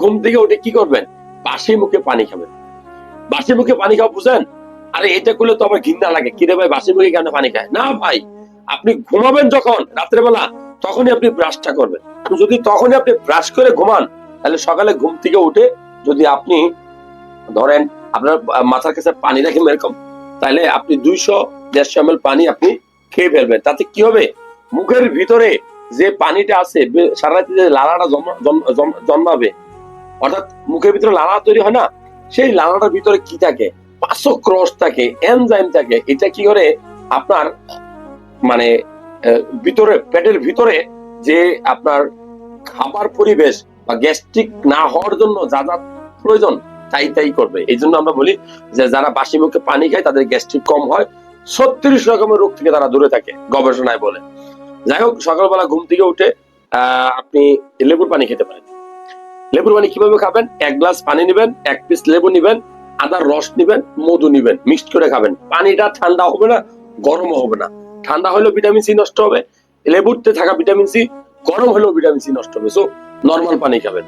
ঘুম থেকে উঠে কি করবেন? বাসি মুখে পানি খাবেন। বাসি মুখে পানি খাওয়া বুঝেন? আরে, এটা করলে তো আমার ঘৃণা লাগে। কিরে ভাই, বাসি মুখে কেন পানি খায়? না ভাই, আপনি ঘুমাবেন যখন, রাত্রেবেলা, তখনই আপনি ব্রাশটা করবেন। যদি তখনই আপনি ব্রাশ করে ঘুমান, তাহলে সকালে ঘুম থেকে উঠে যদি আপনি, ধরেন, আপনার মাথার কাছে পানি রাখেন এরকম, তাহলে আপনি দুইশো, দেড়শো এম পানি আপনি খেয়ে ফেলবেন। তাতে কি হবে? মুখের ভিতরে যে পানিটা আছে সারা রাতে যে লালাটা জন্মাবে। অর্থাৎ মুখের ভিতরে লালা তৈরি হয় না, সেই লালাটার ভিতরে কি থাকে? পাঁচশো ক্রস থাকে এনজাইম থাকে, এটা কি করে আপনার মানে ভিতরে, পেটের ভিতরে যে আপনার খাবার পরিবেশ বা গ্যাস্ট্রিক না হওয়ার জন্য যা যা প্রয়োজন, তাই তাই করবে। এই জন্য আমরা বলি যে যারা বাসি মুখে পানি খায়, তাদের গ্যাস্ট্রিক কম হয়। ছত্রিশ রকমের রোগ থেকে তারা দূরে থাকে, গবেষণায় বলে। যাই হোক, সকালবেলা ঘুম থেকে উঠে আপনি লেবুর পানি খেতে পারেন। লেবুর পানি কীভাবে খাবেন? এক গ্লাস পানি নেবেন, এক পিস লেবু নেবেন আদার রস নেবেন, মধু নেবেন, মিক্সড করে খাবেন। পানিটা ঠান্ডা হবে না, গরমও হবে না। ঠান্ডা হলেও ভিটামিন সি নষ্ট হবে, লেবুতে থাকা ভিটামিন সি গরম হলেও ভিটামিন সি নষ্ট হবে। সো নর্মাল পানি খাবেন।